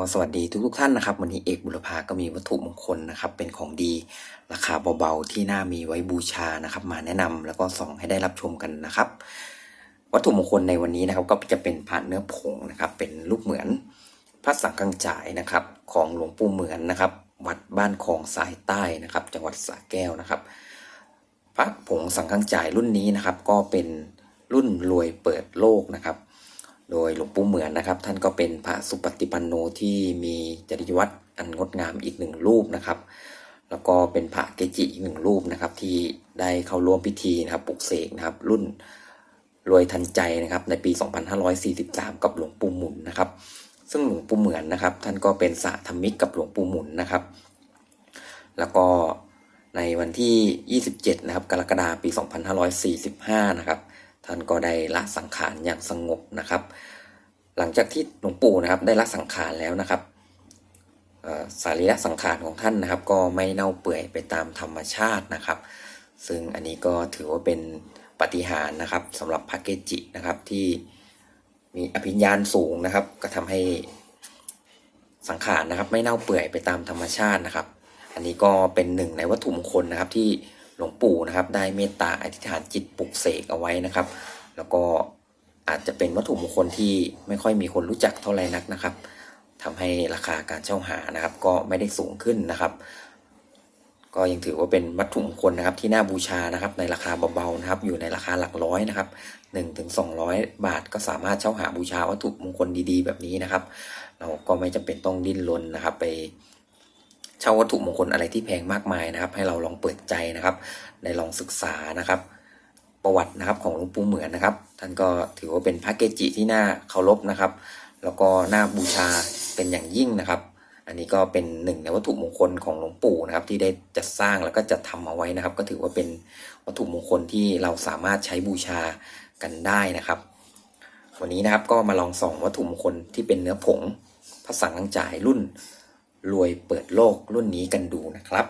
ก็สวัสดีทุกทุกๆท่านนะครับ วันนี้เอกบุรพาก็มีวัตถุมงคลนะครับ เป็นของดีราคาเบาๆที่น่ามีไว้บูชานะครับ มาแนะนำแล้วก็ส่องให้ได้รับชมกันนะครับ วัตถุมงคลในวันนี้นะครับ ก็จะเป็นพระเนื้อผงนะครับ เป็นรูปเหมือนพระสังฆังจ่ายนะครับ ของหลวงปู่เหมือนนะครับ วัดบ้านคลองสายใต้นะครับ จังหวัดสระแก้วนะครับ พระผงสังฆังจ่ายรุ่นนี้นะครับ ก็เป็นรุ่นรวยเปิดโลกนะครับ โดยหลวงปู่เหมือนนะครับ ท่านก็เป็นพระสุปฏิปันโนที่มีจริยวัตรอันงดงามอีกหนึ่งรูปนะครับ แล้วก็เป็นพระเกจิอีกหนึ่งรูปนะครับ ที่ได้เข้าร่วมพิธีนะครับปลุกเสกนะครับ รุ่นรวยทันใจนะครับ ในปี 2543 กับหลวงปู่หมุนนะครับ ซึ่งหลวงปู่เหมือนนะครับ ท่านก็เป็นสาธมิกกับหลวงปู่หมุนนะครับ แล้วก็ในวันที่ 27 นะครับ กรกฎาคม ปี 2545 นะครับ ท่านก็ได้ละสังขารอย่างสงบนะครับ หลังจากที่หลวงปู่นะครับได้ละสังขารแล้วนะครับสารีระสังขารของท่านนะครับ ก็ไม่เน่าเปื่อยไปตามธรรมชาตินะครับ ซึ่งอันนี้ก็ถือว่าเป็นปฏิหารนะครับสำหรับพระเกจินะครับที่มีอภิญญาณสูงนะครับ ก็ทำให้สังขารนะครับ ไม่เน่าเปื่อยไปตามธรรมชาตินะครับ อันนี้ก็เป็นหนึ่งในวัตถุมงคลนะครับที่ หลวงปู่นะครับ ได้เมตตาอธิษฐานจิตปลุกเสกเอาไว้นะครับ แล้วก็อาจจะเป็นวัตถุมงคลที่ไม่ค่อยมีคนรู้จักเท่าไหร่นักนะครับทำให้ราคาการเช่าหานะครับ ก็ไม่ได้สูงขึ้นนะครับ ก็ยังถือว่าเป็นวัตถุมงคลนะครับ ที่น่าบูชานะครับ ในราคาเบาๆนะครับ อยู่ในราคาหลักร้อยนะครับ1นถึงสองบาทก็สามารถเช่าหาบูชาวัตถุมงคลดีๆ แบบนี้นะครับ เราก็ไม่จำเป็นต้องดิ้นรนนะครับ ไป เช่าวัตถุมงคลอะไรที่แพงมากมายนะครับ ให้เราลองเปิดใจนะครับ ได้ลองศึกษานะครับ ประวัตินะครับของหลวงปู่เหมือนนะครับ ท่านก็ถือว่าเป็นพระเกจิที่น่าเคารพนะครับ แล้วก็น่าบูชาเป็นอย่างยิ่งนะครับ อันนี้ก็เป็นหนึ่งในวัตถุมงคลของหลวงปู่นะครับ ที่ได้จัดสร้างแล้วก็จัดทำเอาไว้นะครับ ก็ถือว่าเป็นวัตถุมงคลที่เราสามารถใช้บูชากันได้นะครับวันนี้นะครับก็มาลองส่องวัตถุมงคลที่เป็นเนื้อผงพระสังฆังจ่ายรุ่น รวยเปิดโลกรุ่นนี้กันดูนะครับ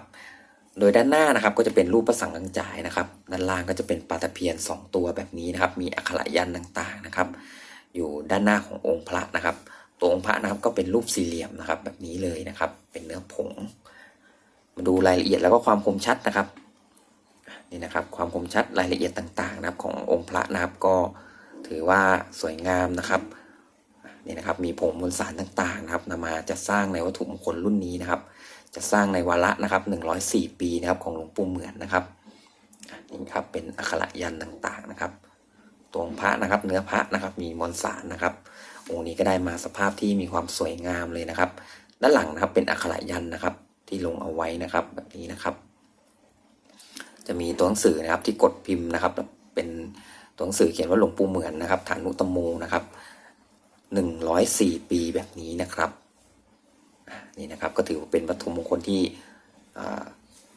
โดยด้านหน้านะครับก็จะเป็นรูปพระสังฆังจ่ายนะครับ ด้านล่างก็จะเป็นปลาตะเพียน 2 ตัวแบบนี้นะครับ มีอักขระยันต์ต่างๆนะครับ อยู่ด้านหน้าขององค์พระนะครับ ตัวองค์พระนะครับก็เป็นรูปสี่เหลี่ยมนะครับ แบบนี้เลยนะครับ เป็นเนื้อผง มาดูรายละเอียดแล้วก็ความคมชัดนะครับนี่นะครับความคมชัดรายละเอียดต่างๆนะครับขององค์พระนะครับก็ถือว่าสวยงามนะครับ นี่นะครับมีผงมวลสารต่างๆนะครับนำมาจะสร้างในวัตถุมงคลรุ่นนี้นะครับจะสร้างในวาระนะครับ104 ปีนะครับของหลวงปู่เหมือนนะครับนี่ครับเป็นอักขระยันต่างๆนะครับตัวงพระนะครับเนื้อพระนะครับมีมวลสารนะครับองค์นี้ก็ได้มาสภาพที่มีความสวยงามเลยนะครับ ด้านหลังนะครับเป็นอักขระยันนะครับ ที่ลงเอาไว้นะครับแบบนี้นะครับ จะมีตัวหนังสือนะครับที่กดพิมพ์นะครับ เป็นตัวหนังสือเขียนว่าหลวงปู่เหมือนนะครับฐานุตโมนะครับ หนึ่งร้อยสี่ปีแบบนี้นะครับนี่นะครับก็ถือว่าเป็นวัตถุมงคลที่อ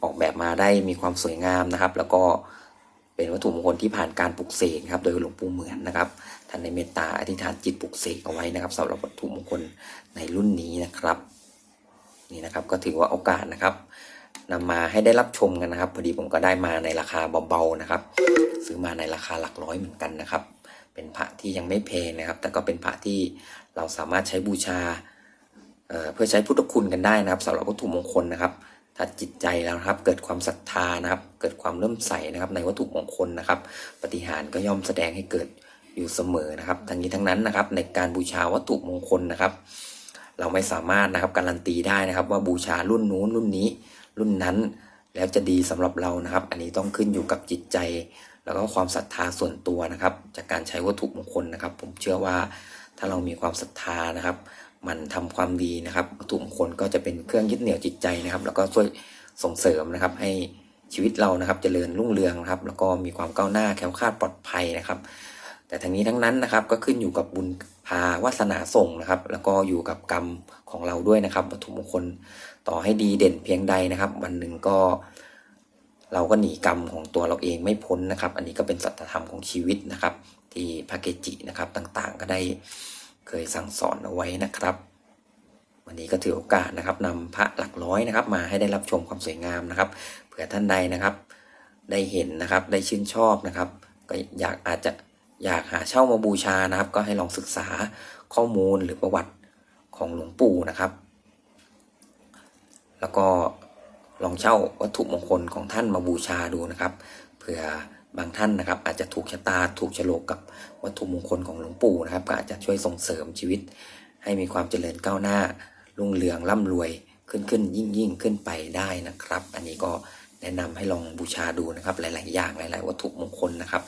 ออกแบบมาได้มีความสวยงามนะครับ แล้วก็เป็นวัตถุมงคลที่ผ่านการปลุกเสกครับ โดยหลวงปู่เหมือนนะครับท่านในเมตตาอธิษฐานจิตปลุกเสกเอาไว้นะครับสำหรับวัตถุมงคลในรุ่นนี้นะครับนี่นะครับก็ถือว่าโอกาสนะครับนำมาให้ได้รับชมกันนะครับ พอดีผมก็ได้มาในราคาเบาๆนะครับ ซื้อมาในราคาหลักร้อยเหมือนกันนะครับ เป็นพระที่ยังไม่แพงนะครับ แต่ก็เป็นพระที่เราสามารถใช้บูชาเเพื่อใช้พุทธคุณกันได้นะครับสำหรับวัตถุมงคลนะครับถ้าจิตใจแล้วครับเกิดความศรัทธานะครับ เกิดความเริ่มใสนะครับ ในวัตถุมงคลนะครับ ปฏิหารก็ย่อมแสดงให้เกิดอยู่เสมอนะครับ ทั้งนี้ทั้งนั้นนะครับ ในการบูชาวัตถุมงคลนะครับ เราไม่สามารถนะครับการันตีได้นะครับ ว่าบูชารุ่นนู้นรุ่นนี้ รุ่นนั้นแล้วจะดีสำหรับเรานะครับ อันนี้ต้องขึ้นอยู่กับจิตใจ แล้วก็ความศรัทธาส่วนตัวนะครับ จากการใช้วัตถุมงคลนะครับ ผมเชื่อว่าถ้าเรามีความศรัทธานะครับ มันทำความดีนะครับวัตถุมงคลก็จะเป็นเครื่องยึดเหนี่ยวจิตใจนะครับ แล้วก็ช่วยส่งเสริมนะครับ ให้ชีวิตเรานะครับเจริญรุ่งเรืองนะครับ แล้วก็มีความก้าวหน้าแคล้วคลาดปลอดภัยนะครับ แต่ทั้งนี้ทั้งนั้นนะครับก็ขึ้นอยู่กับบุญพาวาสนาส่งนะครับ แล้วก็อยู่กับกรรมของเราด้วยนะครับวัตถุมงคลต่อให้ดีเด่นเพียงใดนะครับ วันหนึ่งก็ เราก็หนีกรรมของตัวเราเองไม่พ้นนะครับ อันนี้ก็เป็นสัจธรรมของชีวิตนะครับ ที่พระเกจินะครับต่างๆ ก็ได้เคยสั่งสอนเอาไว้นะครับ วันนี้ก็ถือโอกาสนะครับนำพระหลักร้อยนะครับ มาให้ได้รับชมความสวยงามนะครับเผื่อท่านใดนะครับ ได้เห็นนะครับได้ชื่นชอบนะครับ ก็อยากอาจจะอยากหาเช่ามาบูชานะครับ ก็ให้ลองศึกษาข้อมูลหรือประวัติของหลวงปู่นะครับ แล้วก็ ลองเช่าวัตถุมงคลของท่านมาบูชาดูนะครับเผื่อบางท่านนะครับ อาจจะถูกชะตาถูกโฉลกกับวัตถุมงคลของหลวงปู่นะครับ ก็อาจจะช่วยส่งเสริมชีวิต ให้มีความเจริญก้าวหน้า รุ่งเรืองร่ำรวยขึ้นขึ้นยิ่งยิ่งขึ้นไปได้นะครับ อันนี้ก็แนะนำให้ลองบูชาดูนะครับ หลาย ๆ อย่างหลาย ๆ วัตถุมงคลนะครับ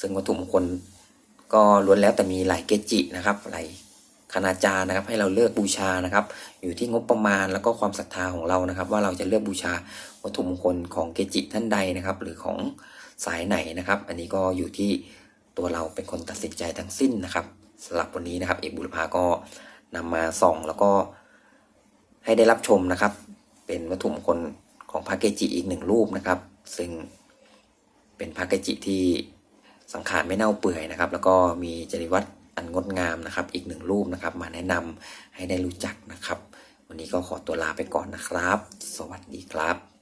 ซึ่งวัตถุมงคลก็ล้วนแล้วแต่มีหลายเกจินะครับหลาย คณาจารย์นะครับ ให้เราเลือกบูชานะครับ อยู่ที่งบประมาณแล้วก็ความศรัทธาของเรานะครับ ว่าเราจะเลือกบูชาวัตถุมงคลของเกจิท่านใดนะครับ หรือของสายไหนนะครับ อันนี้ก็อยู่ที่ตัวเราเป็นคนตัดสินใจทั้งสิ้นนะครับสำหรับวันนี้นะครับ เอกบุรพาก็นำมาส่องแล้วก็ให้ได้รับชมนะครับ เป็นวัตถุมงคลของพระเกจิอีกหนึ่งรูปนะครับ ซึ่งเป็นพระเกจิที่สังขารไม่เน่าเปื่อยนะครับ แล้วก็มีจริวัตร อันงดงามนะครับ อีกหนึ่งรูปนะครับ มาแนะนำให้ได้รู้จักนะครับ วันนี้ก็ขอตัวลาไปก่อนนะครับ สวัสดีครับ